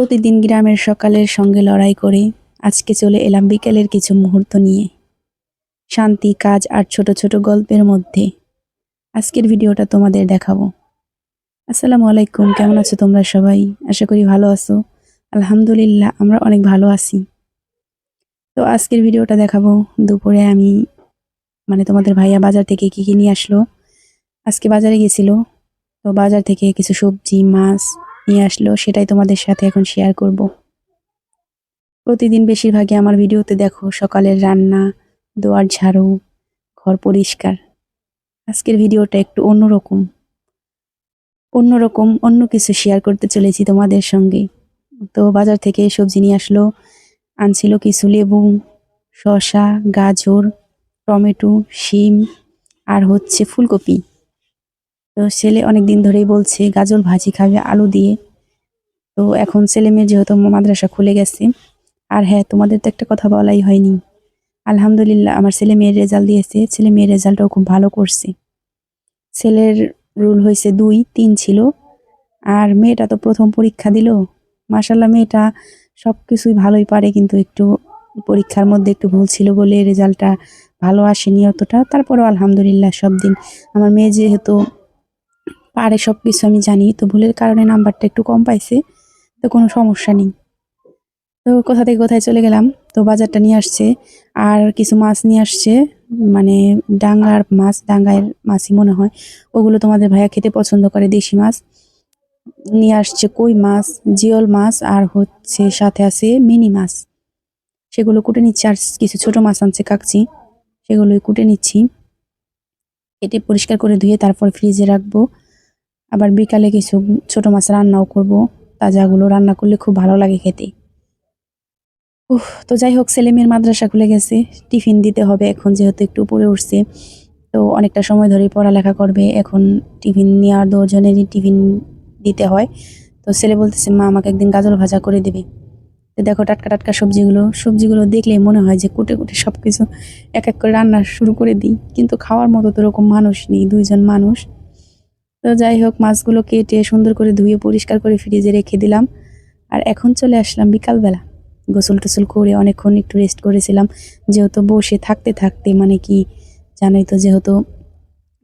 প্রতিদিন গ্রামের সকালের সঙ্গে লড়াই করে আজকে চলে এলাম বিকেলের কিছু মুহূর্ত নিয়ে। শান্তি, কাজ আর ছোট ছোট গল্পের মধ্যে। আজকের ভিডিওটা তোমাদের দেখাবো। আসসালামু আলাইকুম, কেমন আছো তোমরা সবাই? আশা করি ভালো আছো। আলহামদুলিল্লাহ, আমরা অনেক ভালো আছি। তো আজকের ভিডিওটা দেখাবো দুপুরে আমি মানে তোমাদের ভাইয়া বাজার থেকে কি কি নিয়ে আসলো। আজকে বাজারে গেছিল। তো বাজার থেকে কিছু সবজি, মাছ নিয়ে আসলো, সেটাই তোমাদের সাথে এখন শেয়ার করব। প্রতিদিন বেশিরভাগই আমার ভিডিওতে দেখো, সকালের রান্না, দোয়ার ঝাড়ু, ঘর পরিষ্কার। আজকের ভিডিওটা একটু অন্যরকম। অন্যরকম, অন্য কিছু শেয়ার করতে চলেছি তোমাদের সঙ্গে। তো বাজার থেকে সবজি নিয়ে আসলো, আনছিল কিছু লেবু, শসা, গাজর, টমেটো, শিম আর হচ্ছে ফুলকপি। তো ছেলে অনেক দিন ধরেই বলছে, গাজর ভাজি খাবে আলু দিয়ে। তো এখন ছেলে মেয়ে যেহেতু মাদ্রাসা খুলে গেছে, আর হ্যাঁ তোমাদের তো একটা কথা বলাই হয়নি। আলহামদুলিল্লাহ, আমার ছেলে মেয়ের রেজাল্ট দিয়েছে। ছেলে মেয়ের রেজাল্টও খুব ভালো করছে। ছেলের রুল হয়েছে দুই, তিন ছিল। আর মেয়েটা তো প্রথম পরীক্ষা দিল। মাসাল্লাহ মেয়েটা সব কিছুই ভালোই পারে, কিন্তু একটু পরীক্ষার মধ্যে একটু ভুল ছিল বলে রেজাল্টটা ভালো আসেনি অতটা। তারপরেও আলহামদুলিল্লাহ সব দিন। আমার মেয়ে যেহেতু পারে সব কিছু আমি জানি, তো ভুলের কারণে নাম্বারটা একটু কম পাইছে। তো কোনো সমস্যা নেই। তো কোথা থেকে কোথায় চলে গেলাম? তো বাজারটা নিয়ে আসছে। আর কিছু মাছ নিয়ে আসছে। মানে ডাঙ্গার মাছ ডাঙ্গার মাছই মনে হয়। ওগুলো তোমাদের ভাইয়া খেতে পছন্দ করে, দেশি মাছ। নিয়ে আসছে কই মাছ, জিওল মাছ, আর হচ্ছে সাথে আছে মিনি মাছ। সেগুলো কুটে নিচ্ছি। আর কিছু ছোট মাছ আনছে কাকচি। সেগুলোই কুটে নিচ্ছি। কেটে পরিষ্কার করে ধুয়ে তারপর ফ্রিজে রাখব। আবার বিকালে কিছু ছোট মাছ রান্নাও করব। তাজাগুলো রান্না করলে খুব ভালো লাগে খেতে। উহ তো যাই হোক ছেলে মেয়ের মাদ্রাসা খুলে গেছে। টিফিন দিতে হবে এখন, যেহেতু একটু উপরে উঠছে। তো অনেকটা সময় ধরে পড়ালেখা করবে। এখন টিফিন নেওয়ার দুজনেরই টিফিন দিতে হয়। তো ছেলে বলতেছে, মা, আমাকে একদিন গাজর ভাজা করে দেবে। তো দেখো টাটকা টাটকা সবজিগুলো। সবজিগুলো দেখলে মনে হয় যে কুটে কুটে সব কিছু এক এক করে রান্না শুরু করে দিই। কিন্তু খাওয়ার মতো তো এরকম মানুষ নেই, দুইজন মানুষ। তো যাই হোক, মাছগুলো কেটে সুন্দর করে ধুয়ে পরিষ্কার করে ফ্রিজে রেখে দিলাম। আর এখন চলে আসলাম বিকালবেলা। গোসল টোসল করে অনেকক্ষণ একটু রেস্ট করেছিলাম। যেহেতু বসে থাকতে থাকতে মানে কি জানোই তো, যেহেতু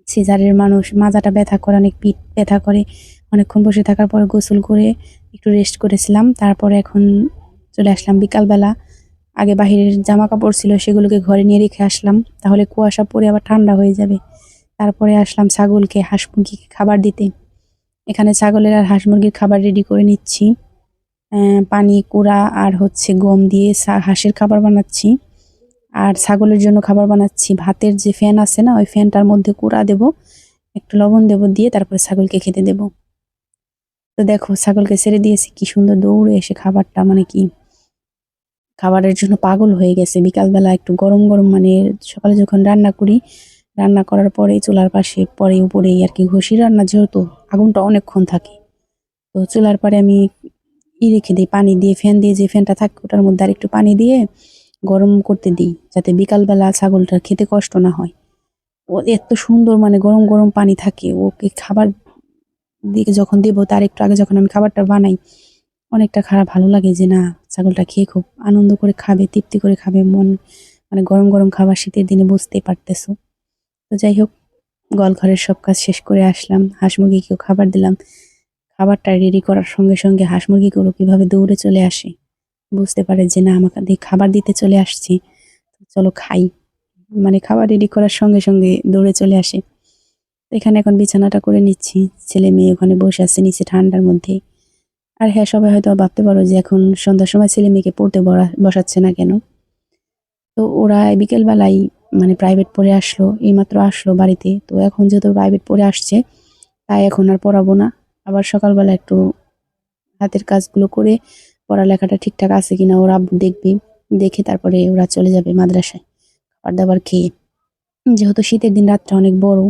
সিজারের মানুষ মাজাটা ব্যথা করে, অনেক পিঠ ব্যথা করে, অনেকক্ষণ বসে থাকার পরে গোসল করে একটু রেস্ট করেছিলাম। তারপরে এখন চলে আসলাম বিকালবেলা। আগে বাহিরের জামা কাপড় ছিল সেগুলোকে ঘরে নিয়ে রেখে আসলাম। তাহলে কুয়াশা পরে আবার ঠান্ডা হয়ে যাবে। তারপরে আসলাম ছাগলকে হাঁস মুরগিকে খাবার দিতে। এখানে ছাগলের আর হাঁস মুরগির খাবার রেডি করে নিচ্ছি। পানি, কুড়া আর হচ্ছে গম দিয়ে হাঁসের খাবার বানাচ্ছি। আর ছাগলের জন্য খাবার বানাচ্ছি। ভাতের যে ফ্যান আছে না, ওই ফ্যানটার মধ্যে কুড়া দেব, একটু লবণ দেব দিয়ে তারপরে ছাগলকে খেতে দেব। তো দেখো, ছাগলকে ছেড়ে দিয়েছি, কি সুন্দর দৌড়ে এসে খাবারটা মানে কি খাবারের জন্য পাগল হয়ে গেছে। বিকালবেলা একটু গরম গরম মানে সকালে যখন রান্না করি রান্না করার পরে চুলার পাশে পরে উপরেই আর কি ঘষি রান্না যেহেতু আগুনটা অনেকক্ষণ থাকে। তো চুলার পরে আমি ই রেখে দিই, পানি দিয়ে ফ্যান দিয়ে যে ফ্যানটা থাকে ওটার মধ্যে আর একটু পানি দিয়ে গরম করতে দিই, যাতে বিকালবেলা ছাগলটার খেতে কষ্ট না হয়। ও এত সুন্দর মানে গরম গরম পানি থাকে, ওকে খাবার দিকে যখন দেবো তার একটু আগে যখন আমি খাবারটা বানাই, অনেকটা খারাপ ভালো লাগে যে না, ছাগলটা খেয়ে খুব আনন্দ করে খাবে, তৃপ্তি করে খাবে, মন মানে গরম গরম খাবার শীতের দিনে বুঝতেই পারতেছো। তো যাই হোক গল ঘরের সব কাজ শেষ করে আসলাম। হাঁস মুরগিকেও খাবার দিলাম। খাবারটা রেডি করার সঙ্গে সঙ্গে হাঁস মুরগিগুলো কীভাবে দৌড়ে চলে আসে বুঝতে পারে যে না, আমাকে দিয়ে খাবার দিতে চলে আসছি। চলো খাই। মানে খাবার রেডি করার সঙ্গে সঙ্গে দৌড়ে চলে আসে। এখানে এখন বিছানাটা করে নিচ্ছি। ছেলে মেয়ে ওখানে বসে আছে নিচে ঠান্ডার মধ্যে। আর হ্যাঁ সবাই হয়তো ভাবতে পারো যে এখন সন্ধ্যার সময় ছেলে মেয়েকে পড়তে বসাচ্ছে না কেন? তো ওরা বিকেলবেলায় মানে প্রাইভেট পড়ে আসলো, এইমাত্র আসলো বাড়িতে। তো এখন যেহেতু প্রাইভেট পড়ে আসছে, তাই এখন আর পড়াবো না। আবার সকালবেলা একটু হাতের কাজগুলো করে পড়ালেখাটা ঠিকঠাক আছে কিনা ওরা আব্বু দেখবে, দেখে তারপরে ওরা চলে যাবে মাদ্রাসায় খাবার দাবার খেয়ে। যেহেতু শীতের দিন রাতটা অনেক বড়,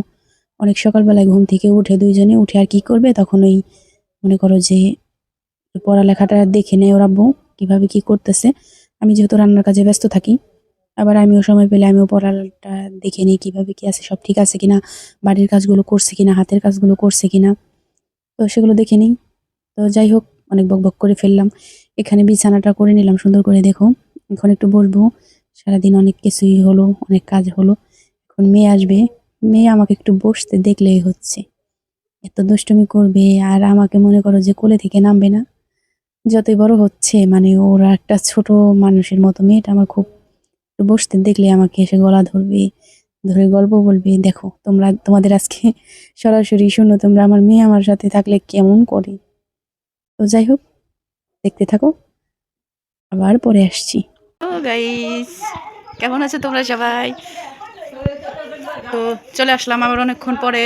অনেক সকালবেলায় ঘুম থেকে উঠে দুইজনে উঠে আর কি করবে তখন ওই মনে করো যে পড়ালেখাটা দেখে নেয় ওর আব্বু কীভাবে কি করতেছে। আমি যেহেতু রান্নার কাজে ব্যস্ত থাকি আবার আমিও সময় পেলে আমিও পড়াটা দেখে নিই কীভাবে কি আছে, সব ঠিক আছে কিনা, বাড়ির কাজগুলো করছে কিনা, হাতের কাজগুলো করছে কিনা। তো সেগুলো দেখে নিই। তো যাই হোক, অনেক বক বক করে ফেললাম। এখানে বিছানাটা করে নিলাম, সুন্দর করে দেখো। এখন একটু বসবো। সারাদিন অনেক কিছুই হলো, অনেক কাজ হলো। এখন মেয়ে আসবে। মেয়ে আমাকে একটু বসতে দেখলেই হচ্ছে। এত দুষ্টুমি করবে, আর আমাকে মনে করো যে কোলে থেকে নামবে না। যতই বড় হচ্ছে মানে ওরা একটা ছোট মানুষের মতো। মেয়েটা আমার খুব বসতে, দেখলে আমাকে এসে গলা ধরবে, ধরে গল্প বলবে, দেখো, তোমরা, তোমাদের আজকে সরাসরি শুনো, তোমরা আমার মেয়ে আমার সাথে থাকলে কেমন করে? তো যাই হোক, দেখতে থাকো, আবার পরে আসছি। গাইস কেমন আছো তোমরা সবাই? তো চলে আসলাম আবার অনেকক্ষণ পরে।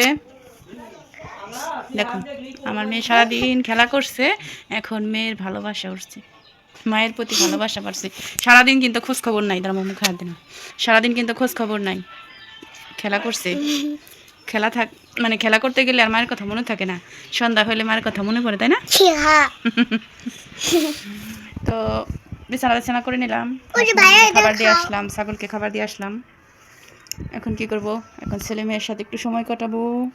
দেখো, আমার মেয়ে সারাদিন খেলা করছে, এখন মেয়ের ভালোবাসা উঠছে। মায়ের প্রতি ভালোবাসা বাড়ছে। সারাদিন কিন্তু খোঁজ খবর নাই তার মুখে হাত দিন সারাদিন কিন্তু খোঁজ খবর নাই। খেলা করছে। খেলা থাক মানে খেলা করতে গেলে আর মায়ের কথা মনে থাকে না। সন্ধ্যা হলে মায়ের কথা মনে পড়ে তাই না? তো বিছানা বিছানা করে নিলাম। খাবার দিয়ে আসলাম ছাগলকে খাবার দিয়ে আসলাম। এখন কি করব? এখন ছেলে মেয়ের সাথে একটু সময় কাটাবো।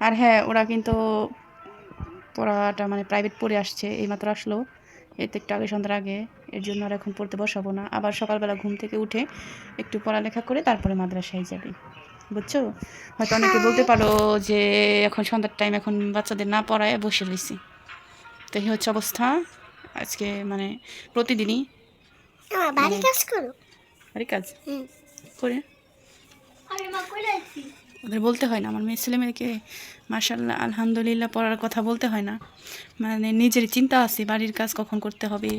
আর হ্যাঁ ওরা কিন্তু পড়াটা মানে প্রাইভেট পড়ে আসছে এইমাত্র আসলো। এই তো একটু আগে সন্ধ্যার আগে এর জন্য আর এখন পড়তে বসাবো না। আবার সকালবেলা ঘুম থেকে উঠে একটু পড়ালেখা করে তারপরে মাদ্রাসায় যাবে। বুঝছ? হয়তো অনেকে বলতে পারো যে এখন সন্ধ্যার টাইম এখন বাচ্চাদের না পড়ায় বসে রয়েছি। তো এই হচ্ছে অবস্থা। আজকে মানে প্রতিদিনই বাড়ি কাজ করো। বাড়ি কাজ? করে? ওদের বলতে হয় না। আমার মেয়ে ছেলে মেয়েকে মার্শাল্লাহ আলহামদুলিল্লাহ পড়ার কথা বলতে হয় না। মানে নিজের চিন্তা আছে বাড়ির কাজ কখন করতে হবে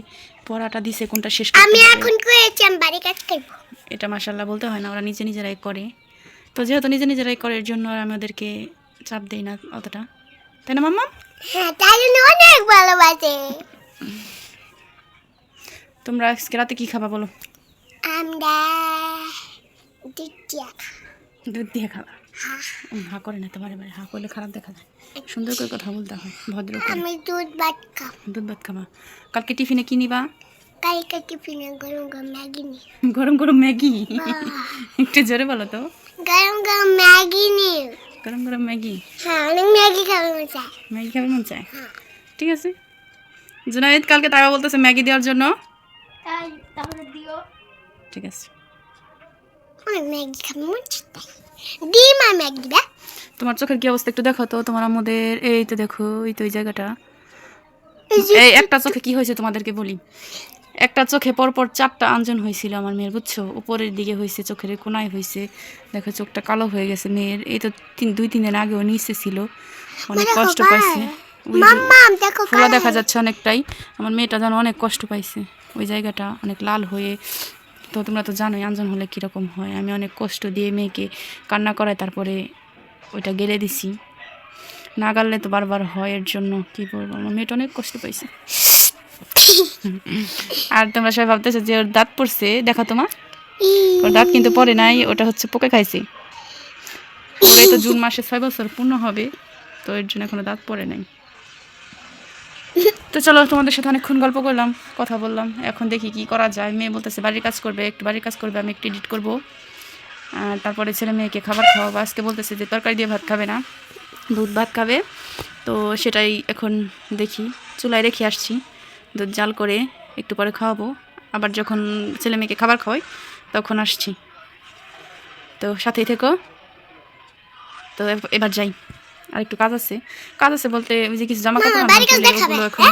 পড়াটা দিছে কোনটা শেষ আমি এখন করেছি আমি বাড়ি কাজ করব। এটা মার্শাল্লাহ বলতে হয় না ওরা নিজে নিজেরাই করে। তো যেহেতু নিজে নিজেরাই করে এর জন্য আর আমি ওদেরকে চাপ দিই না অতটা। তাই না মাম্মা হ্যাঁ তাই জন্য অনেক ভালোবাসে। তোমরা আজকে রাতে কী খাবা বলো? আমরা দুধ দিয়ে খাবা। হ্যাঁ উম, হা করে না তোমার এবারে হা করলে খারাপ দেখা যায়। সুন্দর করে কথা বলতে হয় ভদ্র আমি দুধ ভাত খাব। দুধ ভাত খাবা। কালকে টিফিনে কি নিবা? কালকে টিফিনে গরম গরম ম্যাগি নি গরম গরম ম্যাগি? একটু জোরে বলো তো। গরম গরম ম্যাগি নি গরম গরম ম্যাগি? হ্যাঁ অনেক ম্যাগি খাবে মজা ম্যাগি খাবে মন চায়? হ্যাঁ। ঠিক আছে। জুনাইদ কালকে তারা বলতেছে ম্যাগি দেওয়ার জন্য। তাই তাহলে দিও। ঠিক আছে। অনেক ম্যাগি খাবে মজা তাই। ডিম আর ম্যাগি দিবে। তোমার চোখের কি অবস্থা একটু দেখো তো তোমার আমাদের এই তো দেখো এই তো এই জায়গাটা। এই একটা চোখে কি হয়েছে তোমাদেরকে বলি? একটা চোখে পরপর চারটা আঞ্জন হয়েছিল আমার মেয়ের বুঝছ? উপরের দিকে হয়েছে চোখের কোনায় হয়েছে। দেখো চোখটা কালো হয়ে গেছে মেয়ের। এই তো তিন দুই তিন দিন আগেও নিচে ছিল। অনেক কষ্ট পাইছে। ওই ফোলা দেখা যাচ্ছে অনেকটাই। আমার মেয়েটা যেন অনেক কষ্ট পাইছে। ওই জায়গাটা অনেক লাল হয়ে তো তোমরা তো জানোই আঞ্জন হলে কীরকম হয়। আমি অনেক কষ্ট দিয়ে মেয়েকে কান্না করাই তারপরে ওইটা গেলে দিছি। না গাললে তো বারবার হয়, এর জন্য কি বলব? আমার মেয়েটা অনেক কষ্ট পাইছে। আর তোমরা সবাই ভাবতেছো যে ওর দাঁত পড়ছে? দেখা তোমার ওর দাঁত কিন্তু পড়ে নাই, ওটা হচ্ছে পোকে খাইছে। ওর এই তো জুন মাসে ছয় বছর পূর্ণ হবে, তো এর জন্য এখনও দাঁত পড়ে নাই। তো চলো তোমাদের সাথে অনেকক্ষণ গল্প করলাম, কথা বললাম। এখন দেখি কি করা যায়। মেয়ে বলতেছে, বাড়ির কাজ করবে, একটু বাড়ির কাজ করবে, আমি একটু এডিট করব। তারপরে ছেলে মেয়েকে খাবার খাওয়াবো। আজকে বলতেছে যে, তরকারি দিয়ে ভাত খাবে না, দুধ ভাত খাবে। তো সেটাই এখন দেখি, চুলায় রেখে আসছি। দুধ জাল করে একটু পরে খাওয়াবো। আবার যখন ছেলে মেয়েকে খাবার খাওয়াই, তখন আসছি। তো সাথেই থেকো। তো এব- এবার যাই। আর একটু কাজ আছে। কাজ আছে বলতে ওই যে কিছু জামা কাপড় ওগুলো এখন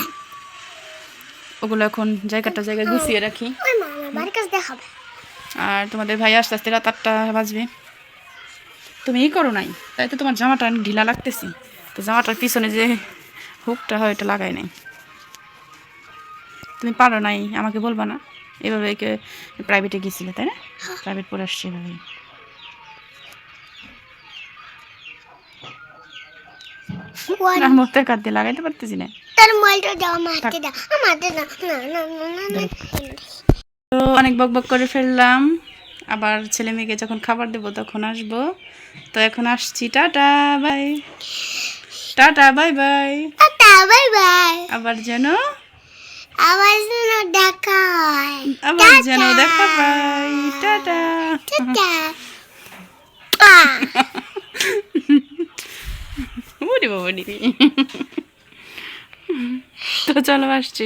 ওগুলো এখন জায়গাটা জায়গায় গুছিয়ে রাখি। আর তোমাদের ভাই আস্তে আস্তে রাত আটটা বাজবে। তুমি ই করো নাই তাই তো তোমার জামাটা অনেক ঢিলা লাগতেছে। তো জামাটার পিছনে যে হুকটা হয় ওটা লাগাই নাই। তুমি পারো নাই আমাকে বলবা না। এভাবে প্রাইভেটে গিয়েছিলে তাই না? প্রাইভেট পড়ে আসছে এভাবে। কাট দিয়ে লাগাইতে পারতেছি না। তার মোবাইলটা দাও দাও। দাও। না না না না না তো অনেক বক বক করে ফেললাম। আবার ছেলে মেয়েকে যখন খাবার দেবো তখন আসব। তো এখন আসছি। Tata bye. Tata bye bye. Tata bye bye. আবার যেন আবার যেন দেখা হয়। আবার যেন দেখা পাই। টাটা। টাটা। ওরে বাবা। তো চলো আসছি